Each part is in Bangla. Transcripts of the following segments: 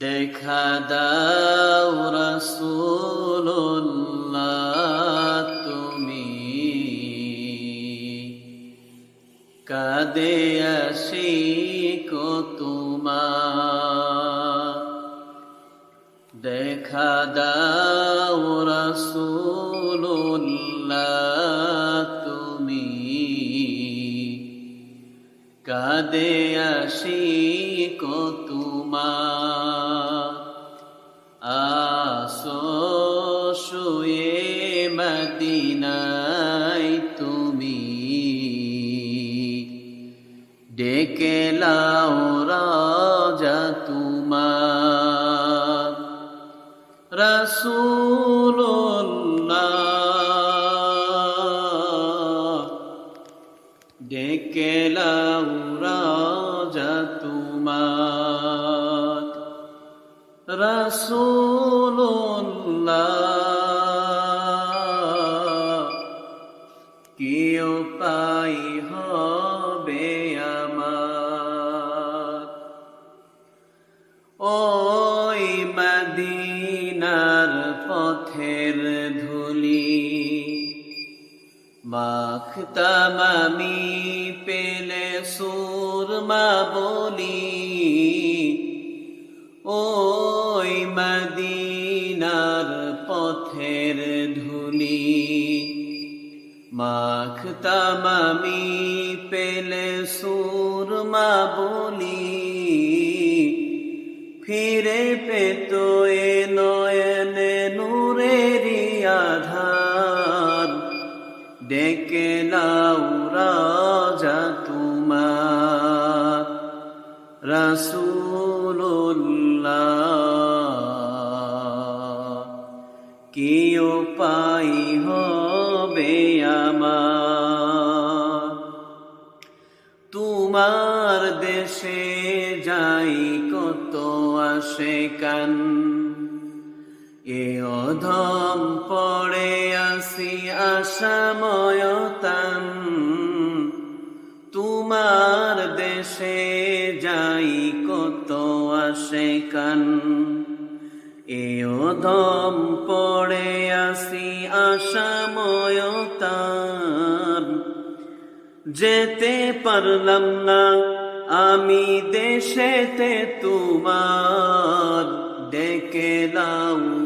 দেখা দাও রসুল্লাহ তুমি। কাদে আসি কো তোমার দেখা দাও রসুল্লাহ তুমি। কাদে আসি কো তোমার মদিনায় তুমি ডেকে লাও রাজা তোমার। রসুল্লাহ ডেকে লাও রাজা তোমার। রসুল্লাহ পথের ধুলি। মাখতাম আমি পেলে সুরমা বলি, ওই মদিনার পথের ধুলি। মাখতাম আমি পেলে সুরমা বলি, ফিরে পেত আধার। ডেকে লাউ রাজা তোমার। রাসূলুল্লাহ কি উপায় হবে আমার। তোমার দেশে যাই কত আসে কান এ অধম পড়ে আসি আশাময়তান। তোমার দেশে যাই কত আসে কান। এ অধম পড়ে আসি আশাময়তান। যেতে পারলাম না আমি দেশেতে তোমার। ডেকে লাউ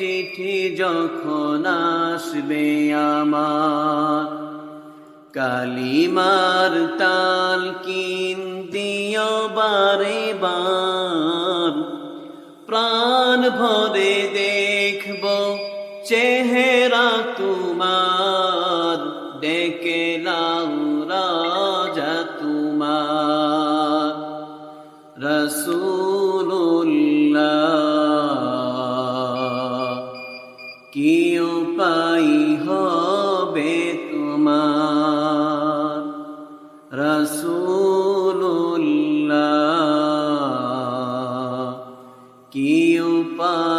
চিঠি যখন আসবে আমার, কালিমার তাল কিন দিও বারে বার। প্রাণ ভরে দেখব চেহারা তোমার, ডেকে লাউ রাজা তোমার। রসুল্লাহ রসুল্লাহ পা